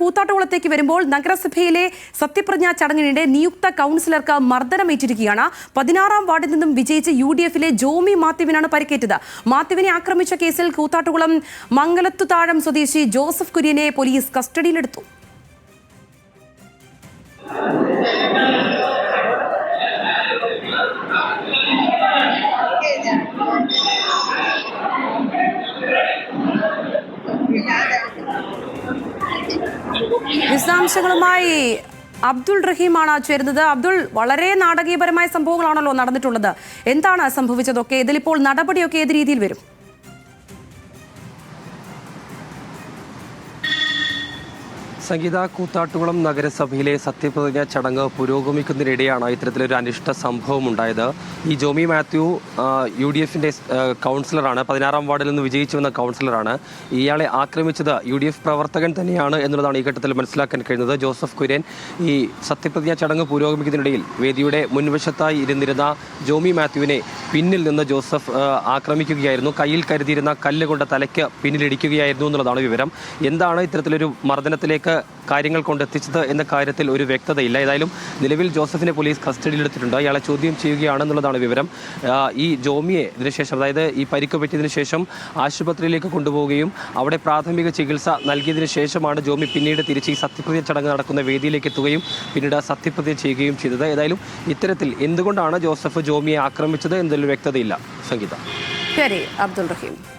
കൂത്താട്ടുകുളത്തേക്ക് വരുമ്പോൾ നഗരസഭയിലെ സത്യപ്രതിജ്ഞാ ചടങ്ങിനിടെ നിയുക്ത കൗൺസിലർക്ക് മർദ്ദനമേറ്റിരിക്കുകയാണ്. പതിനാറാം വാർഡിൽ നിന്നും വിജയിച്ച യു ഡി എഫിലെ ജോമി മാത്യുവിനാണ് പരിക്കേറ്റത്. മാത്യുവിനെ ആക്രമിച്ച കേസിൽ കൂത്താട്ടുകുളം മംഗലത്തുതാഴം സ്വദേശി ജോസഫ് കുര്യനെ പോലീസ് കസ്റ്റഡിയിലെടുത്തു. വിശദാംശങ്ങളുമായി അബ്ദുൾ റഹീമാണ് ചേരുന്നത്. അബ്ദുൾ വളരെ നാടകീയപരമായ സംഭവങ്ങളാണല്ലോ നടന്നിട്ടുള്ളത്. എന്താണ് സംഭവിച്ചതൊക്കെ? ഇതിലിപ്പോൾ നടപടിയൊക്കെ ഏത് രീതിയിൽ വരും? സംഗീത കൂത്താട്ടുകുളം നഗരസഭയിലെ സത്യപ്രതിജ്ഞ ചടങ്ങ് പുരോഗമിക്കുന്നതിനിടെയാണ് ഇത്തരത്തിലൊരു അനിഷ്ട സംഭവം ഉണ്ടായത്. ഈ ജോമി മാത്യു യു ഡി എഫിന്റെ കൗൺസിലറാണ്. പതിനാറാം വാർഡിൽ നിന്ന് വിജയിച്ചു വന്ന കൗൺസിലറാണ്. ഇയാളെ ആക്രമിച്ചത് യു ഡി എഫ് പ്രവർത്തകൻ തന്നെയാണ് എന്നുള്ളതാണ് ഈ ഘട്ടത്തിൽ മനസ്സിലാക്കാൻ കഴിയുന്നത്. ജോസഫ് കുര്യൻ ഈ സത്യപ്രതിജ്ഞ ചടങ്ങ് പുരോഗമിക്കുന്നതിനിടയിൽ വേദിയുടെ മുൻവശത്തായി ഇരുന്നിരുന്ന ജോമി മാത്യുവിനെ പിന്നിൽ നിന്ന് ജോസഫ് ആക്രമിക്കുകയായിരുന്നു. കയ്യിൽ കരുതിയിരുന്ന കല്ലുകൊണ്ട് തലയ്ക്ക് പിന്നിലിടിക്കുകയായിരുന്നു എന്നുള്ളതാണ് വിവരം. എന്താണ് ഇത്തരത്തിലൊരു മർദ്ദനത്തിലേക്ക് കാര്യങ്ങൾ കൊണ്ടെത്തിച്ചത് എന്ന കാര്യത്തിൽ ഒരു വ്യക്തതയില്ല. ഏതായാലും നിലവിൽ ജോസഫിനെ പോലീസ് കസ്റ്റഡിയിലെടുത്തിട്ടുണ്ട്. ഇയാളെ ചോദ്യം ചെയ്യുകയാണെന്നുള്ളതാണ് വിവരം. ഈ ജോമിയെ ഇതിനുശേഷം അതായത് ഈ പരിക്ക് പറ്റിയതിനു ശേഷം ആശുപത്രിയിലേക്ക് കൊണ്ടുപോവുകയും അവിടെ പ്രാഥമിക ചികിത്സ നൽകിയതിനു ശേഷമാണ് ജോമി പിന്നീട് തിരിച്ച് ഈ സത്യപ്രതിജ്ഞ ചടങ്ങ് നടക്കുന്ന വേദിയിലേക്ക് എത്തുകയും പിന്നീട് സത്യപ്രതിജ്ഞ ചെയ്യുകയും ചെയ്തത്. ഏതായാലും ഇത്തരത്തിൽ എന്തുകൊണ്ടാണ് ജോസഫ് ജോമിയെ ആക്രമിച്ചത് വ്യക്തതയില്ല. സംഗീത. ശരി അബ്ദുൾ റഹീം.